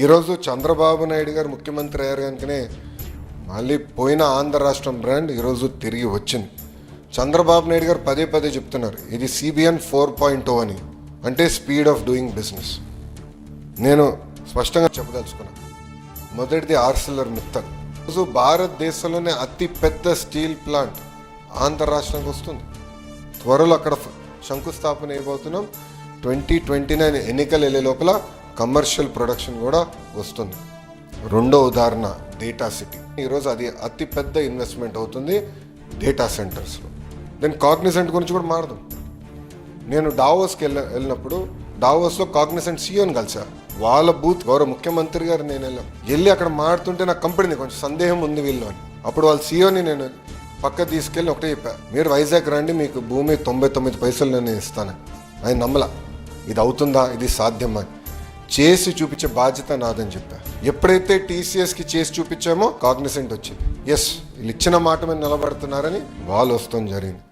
ఈరోజు చంద్రబాబు నాయుడు గారు ముఖ్యమంత్రి అయ్యారు కనుకనే మళ్ళీ పోయిన ఆంధ్ర రాష్ట్రం బ్రాండ్ ఈరోజు తిరిగి వచ్చింది. చంద్రబాబు నాయుడు గారు పదే పదే చెప్తున్నారు ఇది సిబిఎన్ ఫోర్ పాయింట్ ఓ అని. అంటే స్పీడ్ ఆఫ్ డూయింగ్ బిజినెస్ నేను స్పష్టంగా చెప్పదలుచుకున్నాను మొదటిది ఆర్సిలర్ మిత్తల్ ఈరోజు భారతదేశంలోనే అతి పెద్ద స్టీల్ ప్లాంట్ ఆంధ్ర రాష్ట్రానికి వస్తుంది. త్వరలో అక్కడ శంకుస్థాపన అయిపోతున్నాం. ట్వంటీ ట్వంటీ నైన్ ఎన్నికలు వెళ్ళే లోపల కమర్షియల్ ప్రొడక్షన్ కూడా వస్తుంది. రెండో ఉదాహరణ డేటా సిటీ ఈరోజు అది అతిపెద్ద ఇన్వెస్ట్మెంట్ అవుతుంది డేటా సెంటర్స్లో దెన్ కాగ్నిసెంట్ గురించి కూడా మారదు. నేను డావోస్కి వెళ్ళ వెళ్ళినప్పుడు డావోస్లో కాగ్నిసెంట్ సీఓని కలిసా. వాళ్ళ బూత్ గౌరవ ముఖ్యమంత్రి గారు నేను వెళ్ళాం. వెళ్ళి అక్కడ మాడుతుంటే నాకు కంపెనీ కొంచెం సందేహం ఉంది వీళ్ళు అని. అప్పుడు వాళ్ళ సీఓని నేను పక్క తీసుకెళ్ళి ఒకటే చెప్పా. మీరు వైజాగ్ రండి మీకు భూమి తొంభై తొమ్మిది పైసలు నేను ఇస్తాను ఆయన నమ్మలా. ఇది అవుతుందా? ఇది సాధ్యమా? చేసి చూపించే బాధ్యత నాదని చెప్పా. ఎప్పుడైతే టీసీఎస్కి చేసి చూపించామో కాగ్నిసెంట్ వచ్చింది. ఎస్ వీళ్ళు ఇచ్చిన మాట మీద నిలబడుతున్నారని వాళ్ళు వస్తాం జరిగింది.